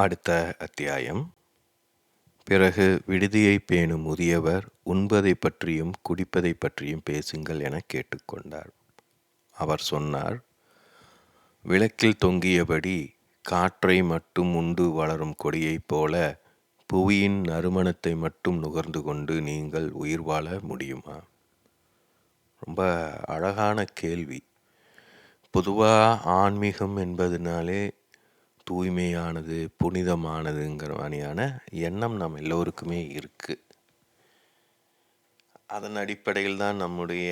அடுத்த அத்தியாயம். பிறகு விடுதியை பேணும் முதியவர் உண்பதை பற்றியும் குடிப்பதை பற்றியும் பேசுங்கள் என கேட்டுக்கொண்டார். அவர் சொன்னார் விளக்கில் தொங்கியபடி காற்றை மட்டும் உண்டு வளரும் கொடியைப் போல புவியின் நறுமணத்தை மட்டும் நுகர்ந்து கொண்டு நீங்கள் உயிர் வாழ முடியுமா? ரொம்ப அழகான கேள்வி. பொதுவாக ஆன்மீகம் என்பதனாலே தூய்மையானது புனிதமானதுங்கிற மாதிரியான எண்ணம் நம் எல்லோருக்குமே இருக்குது அதன் அடிப்படையில் தான் நம்முடைய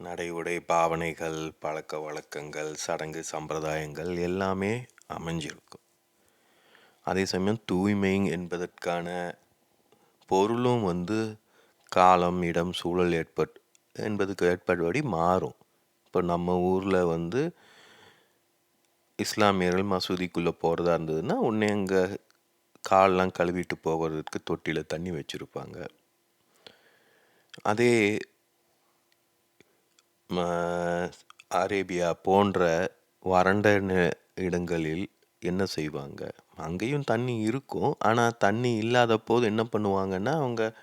நடை உடை பாவனைகள் பழக்க வழக்கங்கள் சடங்கு சம்பிரதாயங்கள் எல்லாமே அமைஞ்சிருக்கும். அதே சமயம் தூய்மை என்பதற்கான பொருளும் வந்து காலம் இடம் சூழல் ஏற்பட் என்பதுக்கு ஏற்பட்டபடி மாறும். இப்போ நம்ம ஊரில் வந்து இஸ்லாமியர்கள் மசூதிக்குள்ளே போகிறதா இருந்ததுன்னா உடனே அங்கே கால்லாம் கழுவிட்டு போகிறதுக்கு தொட்டியில் தண்ணி வச்சுருப்பாங்க. அதே ம- அரேபியா போன்ற வறண்ட இடங்களில் என்ன செய்வாங்க? அங்கேயும் தண்ணி இருக்கும். ஆனால் தண்ணி இல்லாத போது என்ன பண்ணுவாங்கன்னா அவங்க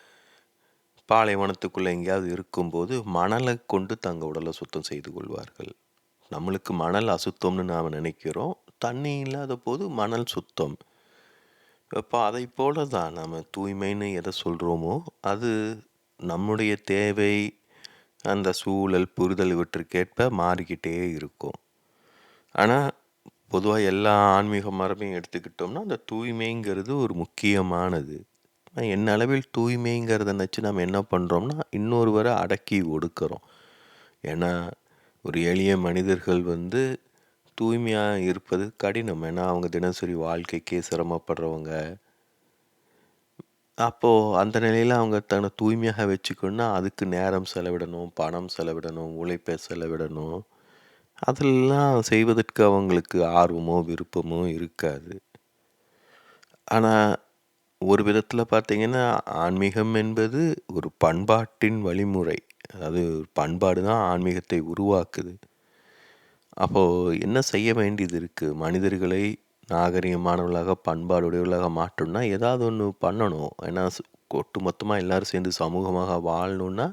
பாலைவனத்துக்குள்ளே எங்கேயாவது இருக்கும்போது மணலை கொண்டு தங்க உடலை சுத்தம் செய்து கொள்வார்கள். நம்மளுக்கு மணல் அசுத்தம்னு நாம் நினைக்கிறோம். தண்ணி இல்லாத போது மணல் சுத்தம். இப்போ அதை போல தான் நம்ம தூய்மைன்னு எதை சொல்கிறோமோ அது நம்முடைய தேவை அந்த சூழல் புரிதல் இவற்றுக்கேற்ப மாறிக்கிட்டே இருக்கும். ஆனால் பொதுவாக எல்லா ஆன்மீக மரபையும் எடுத்துக்கிட்டோம்னா அந்த தூய்மைங்கிறது ஒரு முக்கியமானது. என்ன அளவில் தூய்மைங்கிறத நினச்சி நம்ம என்ன பண்ணுறோம்னா இன்னொருவரை அடக்கி ஒடுக்கிறோம். ஏன்னா ஒரு எளிய மனிதர்கள் வந்து தூய்மையாக இருப்பது கடினம். ஏன்னா அவங்க தினசரி வாழ்க்கைக்கே சிரமப்படுறவங்க. அப்போது அந்த நிலையில் அவங்க தன்னை தூய்மையாக வச்சுக்கணும்னா அதுக்கு நேரம் செலவிடணும் பணம் செலவிடணும் உழைப்பை செலவிடணும். அதெல்லாம் செய்வதற்கு அவங்களுக்கு ஆர்வமோ விருப்பமோ இருக்காது. ஆனால் ஒரு விதத்தில் பார்த்திங்கன்னா ஆன்மீகம் என்பது ஒரு பண்பாட்டின் வழிமுறை. அதாவது பண்பாடு தான் ஆன்மீகத்தை உருவாக்குது. அப்போது என்ன செய்ய வேண்டியது இருக்குது மனிதர்களை நாகரிகமானவர்களாக பண்பாடுடையவர்களாக மாற்றணும்னா ஏதாவது ஒன்று பண்ணணும். ஏன்னா ஒட்டு மொத்தமாக எல்லோரும் சேர்ந்து சமூகமாக வாழணும்னா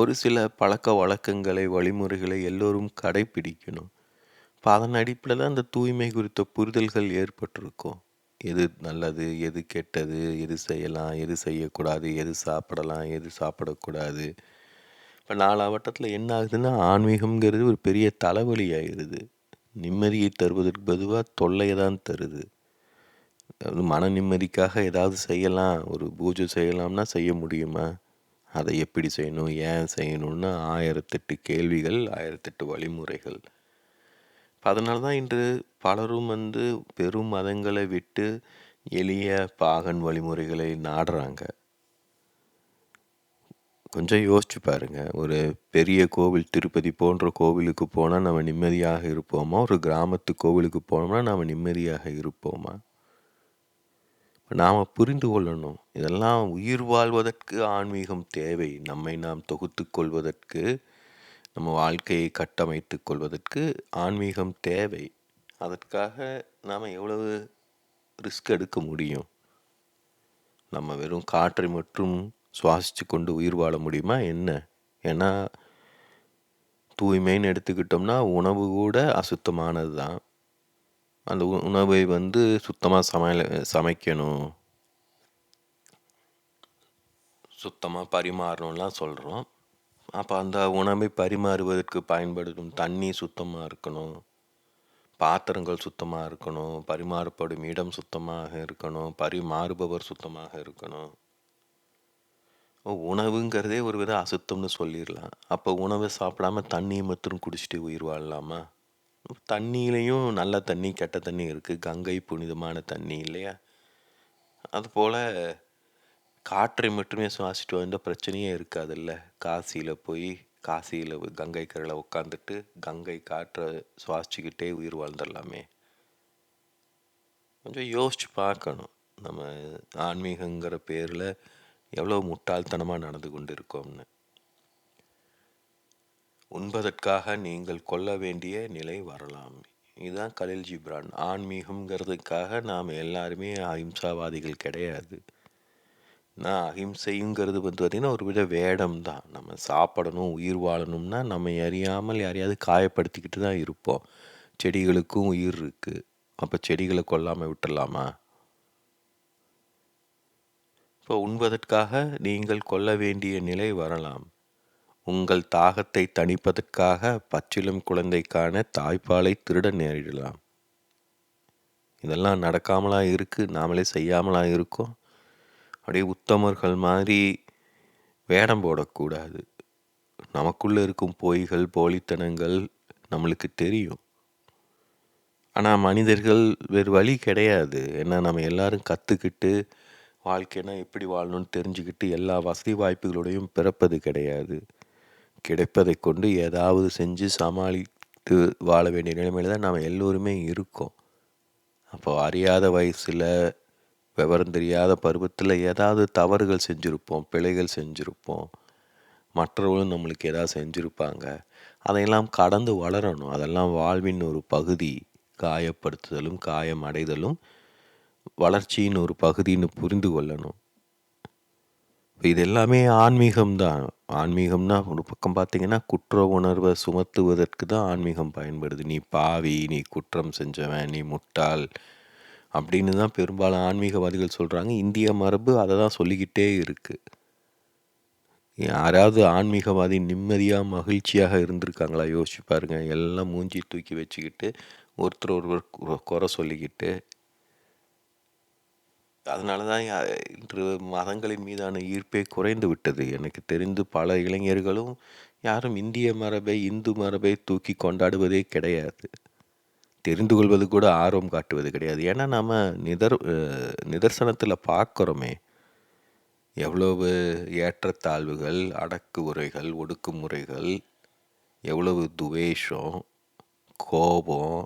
ஒரு சில பழக்க வழக்கங்களை வழிமுறைகளை எல்லோரும் கடைப்பிடிக்கணும் இப்போ அதன் அடிப்படையில் தான் அந்த தூய்மை குறித்த புரிதல்கள் ஏற்பட்டிருக்கும். எது நல்லது எது கெட்டது எது செய்யலாம் எது செய்யக்கூடாது எது சாப்பிடலாம் எது சாப்பிடக்கூடாது. இப்போ நாலாவட்டத்தில் என்ன ஆகுதுன்னா ஆன்மீகம்ங்கிறது ஒரு பெரிய தலைவலி ஆகிடுது நிம்மதியை தருவதற்கு பதுவாக தொல்லையை தான் தருது. அது மன நிம்மதிக்காக ஏதாவது செய்யலாம் ஒரு பூஜை செய்யலாம்னா செய்ய முடியுமா? அதை எப்படி செய்யணும்? ஏன் செய்யணும்னு ஆயிரத்தெட்டு கேள்விகள் ஆயிரத்தெட்டு வழிமுறைகள். அதனால தான் இன்று பலரும் வந்து பெரும் மதங்களை விட்டு எளிய பாகன் வழிமுறைகளை நாடுறாங்க. கொஞ்சம் யோசிச்சு பாருங்க. ஒரு பெரிய கோவில் திருப்பதி போன்ற கோவிலுக்கு போனால் நம்ம நிம்மதியாக இருப்போமா? ஒரு கிராமத்து கோவிலுக்கு போனோம்னா நாம் நிம்மதியாக இருப்போமா? நாம் புரிந்து கொள்ளணும். இதெல்லாம் உயிர் வாழ்வதற்கு ஆன்மீகம் தேவை. நம்மை நாம் தொகுத்து கொள்வதற்கு நம்ம வாழ்க்கையை கட்டமைத்துக் கொள்வதற்கு ஆன்மீகம் தேவை. அதற்காக நாம் எவ்வளவு ரிஸ்க் எடுக்க முடியும்? நம்ம வெறும் காற்றை மட்டும் சுவாசித்து கொண்டு உயிர் வாழ முடியுமா? என்ன? ஏன்னா தூய்மைன்னு எடுத்துக்கிட்டோம்னா உணவு கூட அசுத்தமானது தான். அந்த உணவை வந்து சுத்தமாக சமையல் சமைக்கணும். சுத்தமாக பரிமாறணும்லாம் சொல்கிறோம் அப்போ அந்த உணவை பரிமாறுவதற்கு பயன்படுத்தும் தண்ணி சுத்தமாக இருக்கணும். பாத்திரங்கள் சுத்தமாக இருக்கணும். பரிமாறப்படும் இடம் சுத்தமாக இருக்கணும். பரிமாறுபவர் சுத்தமாக இருக்கணும். ஓ, உணவுங்கிறதே ஒரு வித அசுத்தம்னு சொல்லிடலாம். அப்போ உணவை சாப்பிடாம தண்ணியை மட்டும் குடிச்சிட்டு உயிர் வாழலாமா? தண்ணியிலையும் நல்ல தண்ணி கெட்ட தண்ணி இருக்குது கங்கை புனிதமான தண்ணி இல்லையா? அதுபோல் காற்றை மட்டுமே சுவாசிட்டு வந்த பிரச்சனையே இருக்காதுல்ல? காசியில் போய் காசியில் கங்கை கரையில் உட்காந்துட்டு கங்கை காற்றை சுவாசிச்சுக்கிட்டே உயிர் வாழ்ந்துடலாமே. கொஞ்சம் யோசிச்சு பார்க்கணும். நம்ம ஆன்மீகங்கிற பேரில் எவ்வளோ முட்டாள்தனமாக நடந்து கொண்டு இருக்கோம்னு உண்பதற்காக நீங்கள் கொல்ல வேண்டிய நிலை வரலாம். இதுதான் கலில் ஜிப்ரான். ஆன்மீகம்ங்கிறதுக்காக நாம் எல்லாருமே அஹிம்சாவாதிகள் கிடையாது. நான் அஹிம்சைங்கிறது வந்து பார்த்திங்கன்னா ஒரு வித வேடம் தான் நம்ம சாப்பிடணும் உயிர் வாழணும்னா நம்ம அறியாமல் யாரையாவது காயப்படுத்திக்கிட்டு தான் இருப்போம். செடிகளுக்கும் உயிர் இருக்குது அப்போ செடிகளை கொல்லாமல் விட்டுடலாமா? இப்போ உண்பதற்காக நீங்கள் கொல்ல வேண்டிய நிலை வரலாம். உங்கள் தாகத்தை தணிப்பதற்காக பச்சிலும் குழந்தைக்கான தாய்ப்பாலை திருட நேரிடலாம். இதெல்லாம் நடக்காமலாக இருக்குது நாமளே செய்யாமலா இருக்கோம் அப்படியே உத்தமர்கள் மாதிரி வேடம் போடக்கூடாது. நமக்குள்ளே இருக்கும் பொய்கள் போலித்தனங்கள் நம்மளுக்கு தெரியும். ஆனால் மனிதர்கள் வேறு வழி கிடையாது. ஏன்னா நம்ம எல்லாரும் கற்றுக்கிட்டு வாழ்க்கைனா எப்படி வாழணும்னு தெரிஞ்சுக்கிட்டு எல்லா வசதி வாய்ப்புகளோடையும் பிறப்பது கிடையாது. கிடைப்பதை கொண்டு ஏதாவது செஞ்சு சமாளித்து வாழ வேண்டிய நிலைமையில் தான் நாம் எல்லோருமே இருக்கோம். அப்போ அறியாத வயசில் விவரம் தெரியாத பருவத்தில் ஏதாவது தவறுகள் செஞ்சுருப்போம் பிழைகள் செஞ்சுருப்போம். மற்றவர்களும் நம்மளுக்கு ஏதாவது செஞ்சுருப்பாங்க. அதையெல்லாம் கடந்து வளரணும். அதெல்லாம் வாழ்வின் ஒரு பகுதி. காயப்படுத்துதலும் காயம் அடைதலும் வளர்ச்சியின் ஒரு பகுதின்னு புரிந்து கொள்ளணும். இது எல்லாமே ஆன்மீகம்தான். ஆன்மீகம்னா ஒரு பக்கம் பார்த்தீங்கன்னா குற்ற உணர்வை சுமத்துவதற்கு தான் ஆன்மீகம் பயன்படுது. நீ பாவி நீ குற்றம் செஞ்சவன் நீ முட்டாள் அப்படின்னு தான் பெரும்பாலும் ஆன்மீகவாதிகள் சொல்கிறாங்க இந்திய மரபு அதை தான் சொல்லிக்கிட்டே இருக்குது யாராவது ஆன்மீகவாதி நிம்மதியாக மகிழ்ச்சியாக இருந்திருக்காங்களா? யோசிச்சு பாருங்க. எல்லாம் மூஞ்சி தூக்கி வச்சுக்கிட்டு ஒருத்தர் ஒருவர் குறை சொல்லிக்கிட்டு அதனால தான் இன்று மதங்களின் மீதான ஈர்ப்பே குறைந்து விட்டது. எனக்கு தெரிந்து பல இளைஞர்களும் யாரும் இந்திய மரபை இந்து மரபை தூக்கி கொண்டாடுவதே கிடையாது. தெரிந்து கொள்வது கூட ஆர்வம் காட்டுவது கிடையாது. ஏன்னா நம்ம நிதர் நிதர்சனத்தில் பார்க்குறோமே எவ்வளவு ஏற்றத்தாழ்வுகள் அடக்குமுறைகள் ஒடுக்குமுறைகள் எவ்வளவு துவேஷம் கோபம்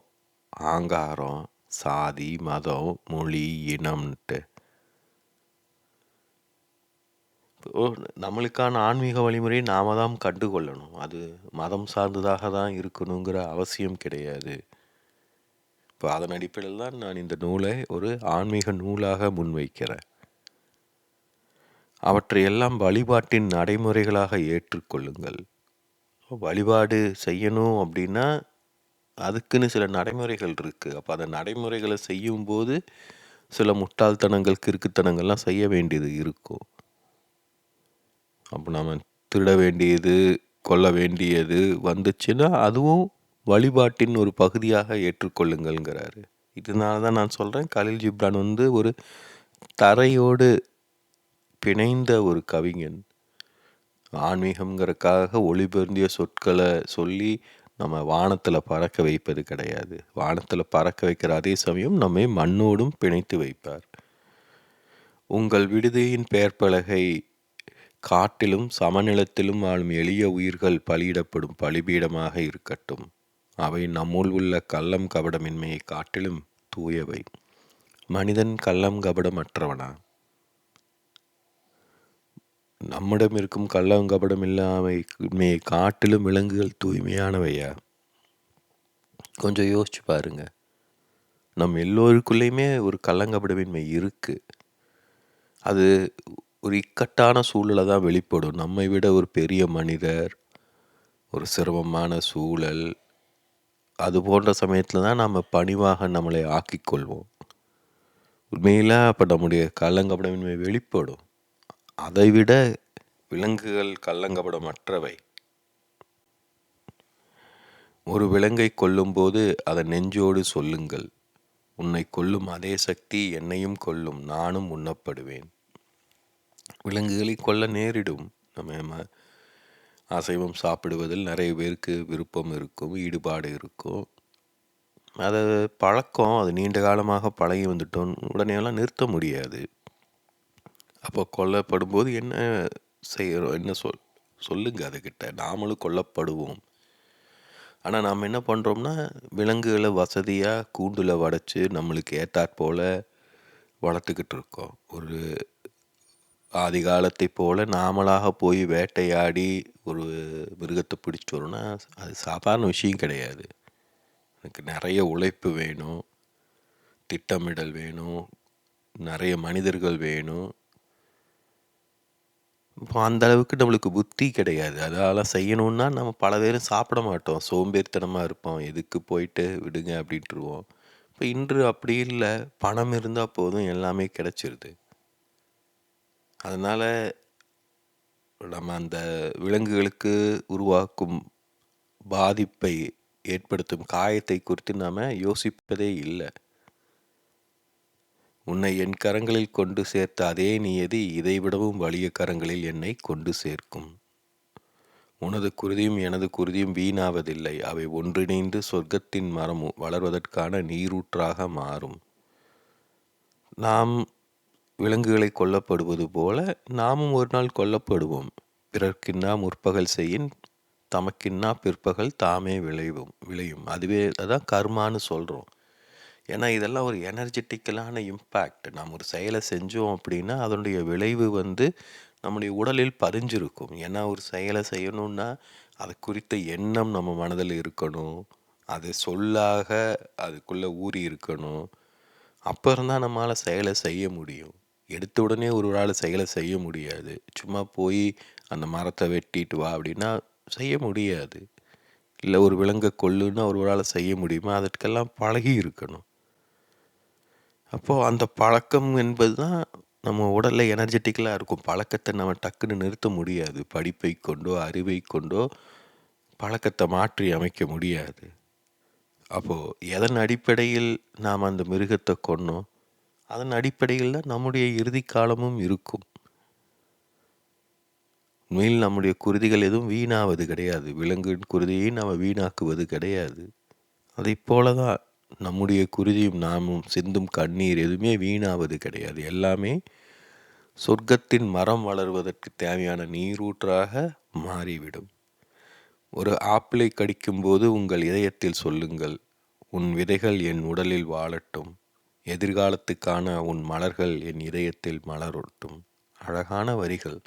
ஆங்காரம் சாதி மதம் மொழி இனம்ன்ட்டு. நம்மளுக்கான ஆன்மீக வழிமுறையை நாம தான் கண்டுகொள்ளணும். அது மதம் சார்ந்ததாக தான் இருக்கணுங்கிற அவசியம் கிடையாது. இப்போ அதன் அடிப்படையில் தான் நான் இந்த நூலை ஒரு ஆன்மீக நூலாக முன்வைக்கிறேன். அவற்றை எல்லாம் வழிபாட்டின் நடைமுறைகளாக ஏற்றுக்கொள்ளுங்கள். வழிபாடு செய்யணும் அப்படின்னா அதுக்குன்னு சில நடைமுறைகள் இருக்குது அப்போ அந்த நடைமுறைகளை செய்யும்போது சில முட்டாள்தனங்கள் கிறுக்குத்தனங்கள்லாம் செய்ய வேண்டியது இருக்கும். அப்போ நம்ம திருட வேண்டியது கொல்ல வேண்டியது வந்துச்சுன்னா அதுவும் வழிபாட்டின் ஒரு பகுதியாக ஏற்றுக்கொள்ளுங்கள்ங்கிறாரு. இதனால தான் நான் சொல்கிறேன் கலில் ஜிப்ரான் வந்து ஒரு தரையோடு பிணைந்த ஒரு கவிஞன். ஆன்மீகம்ங்கிறக்காக ஒளிபெருந்திய சொற்களை சொல்லி நம்ம வானத்தில் பறக்க வைப்பது கிடையாது. வானத்தில் பறக்க வைக்கிற அதே சமயம் நம்மை மண்ணோடும் பிணைத்து வைப்பார். உங்கள் விடுதியின் பெயர் பலகை காட்டிலும் சமநிலத்திலும் வாழும் எளிய உயிர்கள் பலியிடப்படும் பலிபீடமாக இருக்கட்டும். அவை நம்முள் உள்ள கள்ளம் கபடமின்மையை காட்டிலும் தூயவை. மனிதன் கள்ளம் கபடமற்றவனா? நம்மிடம் இருக்கும் கள்ளம் கபடம் இல்லாமையை காட்டிலும் விலங்குகள் தூய்மையானவையா? கொஞ்சம் யோசிச்சு பாருங்க. நம் எல்லோருக்குள்ளேயுமே ஒரு கள்ளங்கபடமின்மை இருக்குது அது ஒரு இக்கட்டான சூழலை தான் வெளிப்படும். நம்மை விட ஒரு பெரிய மனிதர் ஒரு சிரமமான சூழல் அது போன்ற சமயத்தில் தான் நாம் பணிவாக நம்மளை ஆக்கிக்கொள்வோம் உண்மையில் அப்போ நம்முடைய கள்ளங்கபடமின்மை வெளிப்படும். அதைவிட விலங்குகள் கள்ளங்கபடமற்றவை. ஒரு விலங்கை கொல்லும்போது அதை நெஞ்சோடு சொல்லுங்கள். உன்னை கொல்லும் அதே சக்தி என்னையும் கொல்லும் நானும் உண்ணப்படுவேன். விலங்குகளை கொல்ல நேரிடும். நம்ம அசைவம் சாப்பிடுவதில் நிறைய பேருக்கு விருப்பம் இருக்கும் ஈடுபாடு இருக்கும். அதை பழக்கம். அது நீண்ட காலமாக பழகி வந்துட்டோம். உடனேலாம் நிறுத்த முடியாது. அப்போ கொல்லப்படும்போது என்ன செய்கிறோம் என்ன சொல் சொல்லுங்க அதுக்கிட்ட நாமளும் கொல்லப்படுவோம். ஆனால் நாம் என்ன பண்ணுறோம்னா விலங்குகளை வசதியாக கூண்டில் வடைச்சி நம்மளுக்கு ஏற்றாற்போல் வளர்த்துக்கிட்டு இருக்கோம். ஒரு ஆதி காலத்தை போல் நாமளாக போய் வேட்டையாடி ஒரு மிருகத்தை பிடிச்சிட்டு வரோம்னா அது சாதாரண விஷயம் கிடையாது. எனக்கு நிறைய உழைப்பு வேணும். திட்டமிடல் வேணும். நிறைய மனிதர்கள் வேணும். இப்போ அந்த அளவுக்கு நம்மளுக்கு புத்தி கிடையாது. அதெல்லாம் செய்யணுன்னா நம்ம பல பேரும் சாப்பிட மாட்டோம். சோம்பேறித்தனமாக இருப்போம். எதுக்கு போயிட்டு விடுங்க அப்படின்ட்டுருவோம். இப்போ இன்று அப்படி இல்லை. பணம் இருந்தால் போதும் எல்லாமே கிடைச்சிருது. அதனால் நம்ம அந்த விலங்குகளுக்கு உருவாக்கும் பாதிப்பை ஏற்படுத்தும் காயத்தை குறித்து நாம் யோசிப்பதே இல்லை. உன்னை என் கரங்களில் கொண்டு சேர்த்த அதே நியதி இதைவிடவும் வலிய கரங்களில் என்னை கொண்டு சேர்க்கும். உனது குருதியும் எனது குருதியும் வீணாவதில்லை. அவை ஒன்றிணைந்து சொர்க்கத்தின் மரம் வளர்வதற்கான நீரூற்றாக மாறும். நாம் விலங்குகளை கொல்லப்படுவது போல நாமும் ஒரு நாள் கொல்லப்படுவோம். பிறர்க்கின்னா முற்பகல் செய்யின் தமக்கின்னா பிற்பகல் தாமே விளைவும் விளையும். அதுவே அதான் கர்மான்னு சொல்கிறோம் ஏன்னா இதெல்லாம் ஒரு எனர்ஜெட்டிக்கலான இம்பேக்ட். நாம் ஒரு செயலை செஞ்சோம் அப்படின்னா அதனுடைய விளைவு வந்து நம்முடைய உடலில் பதிஞ்சிருக்கும். ஏன்னா ஒரு செயலை செய்யணும்னா அது குறித்த எண்ணம் நம்ம மனதில் இருக்கணும். அது சொல்லாக அதுக்குள்ளே ஊறி இருக்கணும். அப்போ இருந்தால் நம்மளால் செயலை செய்ய முடியும். எடுத்த உடனே ஒரு ஆள் செயலை செய்ய முடியாது. சும்மா போய் அந்த மரத்தை வெட்டிட்டு வா அப்படின்னா செய்ய முடியாது. இல்லை ஒரு விலங்கை கொல்லுன்னா ஒரு ஆள் செய்ய முடியுமா? அதற்கெல்லாம் பழகி இருக்கணும். அப்போது அந்த பழக்கம் என்பது தான் நம்ம உடலில் எனர்ஜெட்டிக்கலாக இருக்கும். பழக்கத்தை நம்ம டக்குன்னு நிறுத்த முடியாது. படிப்பை கொண்டோ அறிவை கொண்டோ பழக்கத்தை மாற்றி அமைக்க முடியாது. அப்போது எதன் அடிப்படையில் நாம் அந்த மிருகத்தை கொன்னோம் அதன் அடிப்படையில் தான் நம்முடைய இறுதி காலமும் இருக்கும். உண்மையில் நம்முடைய குருதிகள் எதுவும் வீணாவது கிடையாது. விலங்கின் குருதியை நாம் வீணாக்குவது கிடையாது. அதை போல தான் நம்முடைய குருதியும் நாமும் சிந்தும் கண்ணீர் எதுவுமே வீணாவது கிடையாது. எல்லாமே சொர்க்கத்தின் மரம் வளர்வதற்கு தேவையான நீரூற்றாக மாறிவிடும். ஒரு ஆப்பிளை கடிக்கும்போது உங்கள் இதயத்தில் சொல்லுங்கள் உன் விதைகள் என் உடலில் வாழட்டும். எதிர்காலத்துக்கான உன் மலர்கள் என் இதயத்தில் மலரட்டும். அழகான வரிகள்.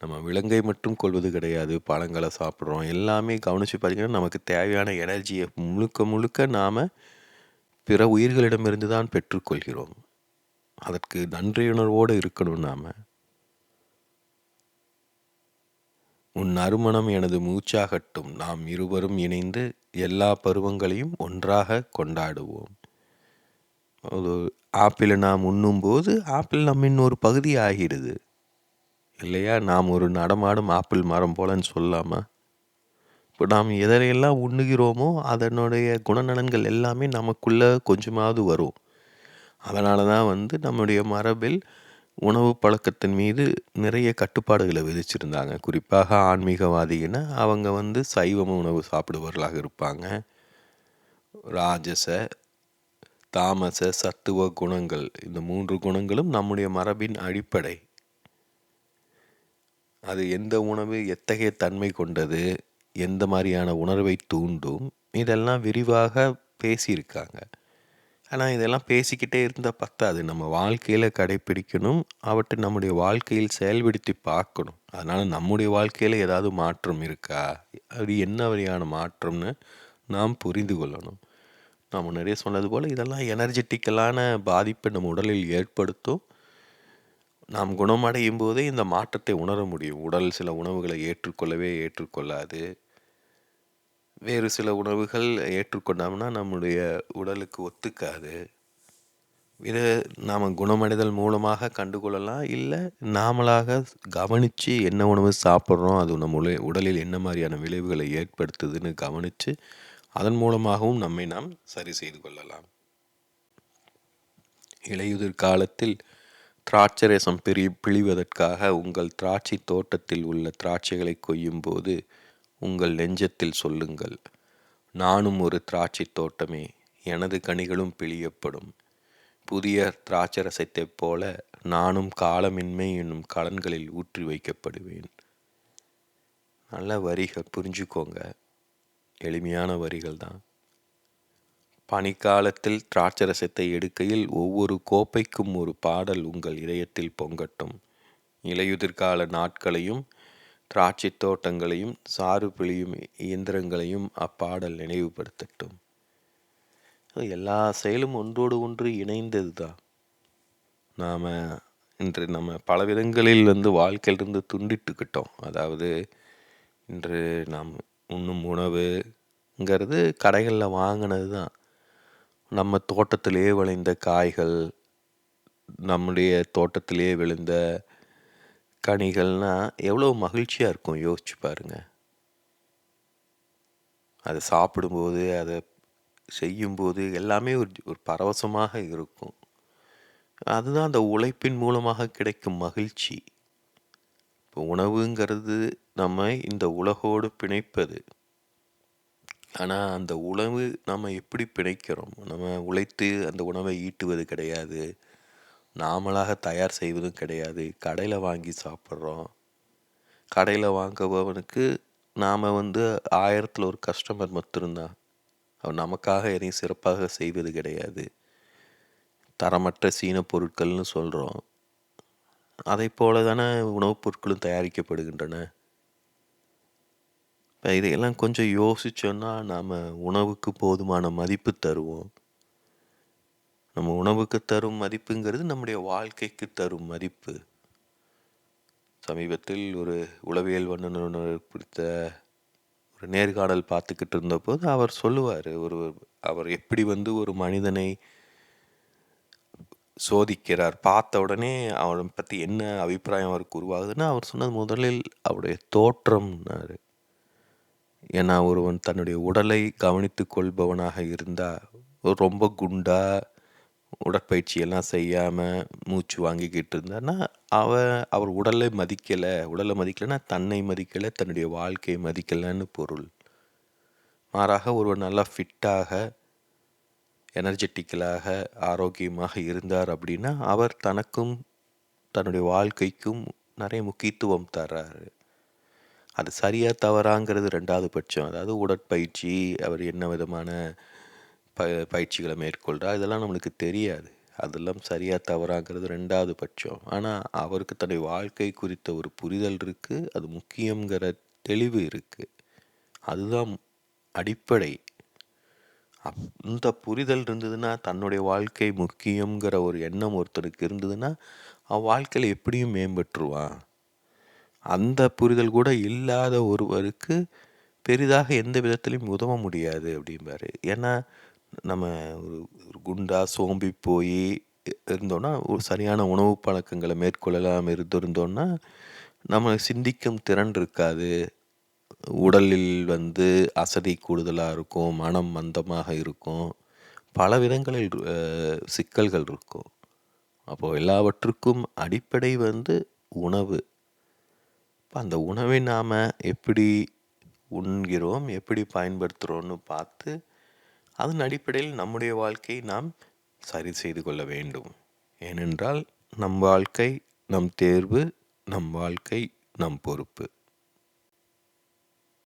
நம்ம விலங்கை மட்டும் கொள்வது கிடையாது. பழங்களை சாப்பிட்றோம். எல்லாமே கவனித்து பார்த்திங்கன்னா நமக்கு தேவையான எனர்ஜியை முழுக்க முழுக்க நாம் பிற உயிர்களிடமிருந்து தான் பெற்றுக்கொள்கிறோம் அதற்கு நன்றியுணர்வோடு இருக்கணும் நாம். உன் நறுமணம் எனது மூச்சாகட்டும். நாம் இருவரும் இணைந்து எல்லா பருவங்களையும் ஒன்றாக கொண்டாடுவோம். ஒரு ஆப்பிளை நாம் உண்ணும்போது ஆப்பிள் நம்மின் ஒரு பகுதி ஆகிறது இல்லையா? நாம் ஒரு நடமாடும் ஆப்பிள் மரம் போலன்னு சொல்லாமல் இப்போ நாம் எதனையெல்லாம் உண்ணுகிறோமோ அதனுடைய குணநலன்கள் எல்லாமே நமக்குள்ளே கொஞ்சமாவது வரும். அதனால தான் வந்து நம்முடைய மரபில் உணவு பழக்கத்தின் மீது நிறைய கட்டுப்பாடுகளை விதிச்சிருந்தாங்க. குறிப்பாக ஆன்மீகவாதிகள்னா அவங்க வந்து சைவம் உணவு சாப்பிடுபவர்களாக இருப்பாங்க. ராஜச தாமச சத்துவ குணங்கள் இந்த மூன்று குணங்களும் நம்முடைய மரபின் அடிப்படை. அது எந்த உணவு எத்தகைய தன்மை கொண்டது எந்த மாதிரியான உணர்வை தூண்டும் இதெல்லாம் விரிவாக பேசியிருக்காங்க. ஆனால் இதெல்லாம் பேசிக்கிட்டே இருந்தால் பத்தாது. நம்ம வாழ்க்கையில் கடைப்பிடிக்கணும் அவற்றை நம்முடைய வாழ்க்கையில் செயல்படுத்தி பார்க்கணும். அதனால் நம்முடைய வாழ்க்கையில் ஏதாவது மாற்றம் இருக்கா? அது என்ன வகையான மாற்றம்னு நாம் புரிந்து கொள்ளணும். நான் முன்னாடியே சொன்னது போல் இதெல்லாம் எனர்ஜெட்டிக்கலான பாதிப்பை நம்ம உடலில் ஏற்படுத்தும். நாம் குணமடையும் போதே இந்த மாற்றத்தை உணர முடியும். உடல் சில உணவுகளை ஏற்றுக்கொள்ளவே ஏற்றுக்கொள்ளாது. வேறு சில உணவுகள் ஏற்றுக்கொண்டோம்னா நம்முடைய உடலுக்கு ஒத்துக்காது. இதை நாம் குணமடைதல் மூலமாக கண்டுகொள்ளலாம். இல்லை நாமளாக கவனித்து என்ன உணவு சாப்பிட்றோம் அது நம்ம உடலில் என்ன மாதிரியான விளைவுகளை ஏற்படுத்துதுன்னு கவனித்து அதன் மூலமாகவும் நம்மை நாம் சரி செய்து கொள்ளலாம். இலையுதிர் காலத்தில் திராட்சரசம் பிரி பிழிவதற்காக உங்கள் திராட்சை தோட்டத்தில் உள்ள திராட்சைகளை கொய்யும்போது உங்கள் நெஞ்சத்தில் சொல்லுங்கள் நானும் ஒரு திராட்சை தோட்டமே எனது கனிகளும் பிழியப்படும். புதிய திராட்சரசத்தைப் போல நானும் காலமின்மை என்னும் கலன்களில் ஊற்றி வைக்கப்படுவேன். நல்ல வரிகள் புரிஞ்சுக்கோங்க. எளிமையான வரிகள் தான் பனிக்காலத்தில் திராட்சரசத்தை எடுக்கையில் ஒவ்வொரு கோப்பைக்கும் ஒரு பாடல் உங்கள் இதயத்தில் பொங்கட்டும். இலையுதிர்கால நாட்களையும் திராட்சைத் தோட்டங்களையும் சாறு பிழியும் இயந்திரங்களையும் அப்பாடல் நினைவுபடுத்தட்டும். எல்லா செயலும் ஒன்றோடு ஒன்று இணைந்தது தான் நாம் இன்று நம்ம பல விதங்களில் வந்து வாழ்க்கையிலிருந்து துண்டிட்டுக்கிட்டோம். அதாவது இன்று நாம் உண்ணும் உணவுங்கிறது கடைகளில் வாங்கினது தான் நம்ம தோட்டத்திலே விளைந்த காய்கள் நம்முடைய தோட்டத்திலே விழுந்த கனிகள்னால் எவ்வளோ மகிழ்ச்சியாக இருக்கும் யோசிச்சு பாருங்கள் அதை சாப்பிடும்போது அதை செய்யும்போது எல்லாமே ஒரு ஒரு பரவசமாக இருக்கும். அதுதான் அந்த உழைப்பின் மூலமாக கிடைக்கும் மகிழ்ச்சி. இப்போ உணவுங்கிறது நம்ம இந்த உலகோடு பிணைப்பது. ஆனால் அந்த உணவு நாம் எப்படி பிணைக்கிறோம்? நம்ம உழைத்து அந்த உணவை ஈட்டுவது கிடையாது. நாமளாக தயார் செய்வதும் கிடையாது. கடையில் வாங்கி சாப்பிட்றோம். கடையில் வாங்குபவனுக்கு நாம் வந்து ஆயிரத்தில் ஒரு கஸ்டமர் மட்டும்தான். அவன் நமக்காக எதையும் சிறப்பாக செய்வது கிடையாது. தரமற்ற சீன பொருட்கள்னு சொல்கிறோம் அதை போல தானே உணவுப் பொருட்களும் தயாரிக்கப்படுகின்றன. இப்போ இதையெல்லாம் கொஞ்சம் யோசித்தோன்னா நாம் உணவுக்கு போதுமான மதிப்பு தருவோம். நம்ம உணவுக்கு தரும் மதிப்புங்கிறது நம்முடைய வாழ்க்கைக்கு தரும் மதிப்பு. சமீபத்தில் ஒரு உளவியல் வல்லுநர் குறித்த ஒரு நேர்காணல் பார்த்துக்கிட்டு இருந்தபோது அவர் சொல்லுவார் ஒரு அவர் எப்படி வந்து ஒரு மனிதனை சோதிக்கிறார் பார்த்த உடனே அவனை பற்றி என்ன அபிப்பிராயம் அவருக்கு உருவாகுதுன்னா அவர் சொன்னது முதலில் அவருடைய தோற்றம்னாரு. ஏன்னா ஒருவன் தன்னுடைய உடலை கவனித்து கொள்பவனாக இருந்தால் ரொம்ப குண்டாக உடற்பயிற்சியெல்லாம் செய்யாமல் மூச்சு வாங்கிக்கிட்டு இருந்தான்னா அவன் அவர் உடலை மதிக்கலை. உடலை மதிக்கலைன்னா தன்னை மதிக்கலை தன்னுடைய வாழ்க்கையை மதிக்கலைன்னு பொருள். மாறாக ஒருவர் நல்லா ஃபிட்டாக எனர்ஜெட்டிக்கலாக ஆரோக்கியமாக இருந்தார் அப்படின்னா அவர் தனக்கும் தன்னுடைய வாழ்க்கைக்கும் நிறைய முக்கியத்துவம் தர்றாரு. அது சரியாக தவறாங்கிறது ரெண்டாவது பட்சம். அதாவது உடற்பயிற்சி அவர் என்ன விதமான ப பயிற்சிகளை மேற்கொள்கிறார் இதெல்லாம் நம்மளுக்கு தெரியாது. அதெல்லாம் சரியாக தவறாங்கிறது ரெண்டாவது பட்சம். ஆனால் அவருக்கு தன்னுடைய வாழ்க்கை குறித்த ஒரு புரிதல் இருக்குது அது முக்கியங்கிற தெளிவு இருக்குது அதுதான் அடிப்படை. அப் இந்த புரிதல் இருந்ததுன்னா தன்னுடைய வாழ்க்கை முக்கியங்கிற ஒரு எண்ணம் ஒருத்தருக்கு இருந்ததுன்னா அவன் வாழ்க்கையில் எப்படியும் மேம்பட்டுருவான். அந்த புரிதல் கூட இல்லாத ஒருவருக்கு பெரிதாக எந்த விதத்திலையும் உதவ முடியாது அப்படிம்பாரு. ஏன்னா நம்ம ஒரு ஒரு குண்டா சோம்பி போய் இருந்தோன்னா ஒரு சரியான உணவு பழக்கங்களை மேற்கொள்ளலாம் இருந்திருந்தோன்னா நம்ம சிந்திக்கும் திறன் இருக்காது. உடலில் வந்து அசதி கூடுதலாக இருக்கும் மனம் மந்தமாக இருக்கும். பல விதங்களில் சிக்கல்கள் இருக்கும். அப்போது எல்லாவற்றுக்கும் அடிப்படை வந்து உணவு. இப்போ அந்த உணவை நாம் எப்படி உண்கிறோம் எப்படி பயன்படுத்துகிறோன்னு பார்த்து அதன் அடிப்படையில் நம்முடைய வாழ்க்கையை நாம் சரி செய்து கொள்ள வேண்டும். ஏனென்றால் நம் வாழ்க்கை நம் தேர்வு நம் வாழ்க்கை நம் பொறுப்பு.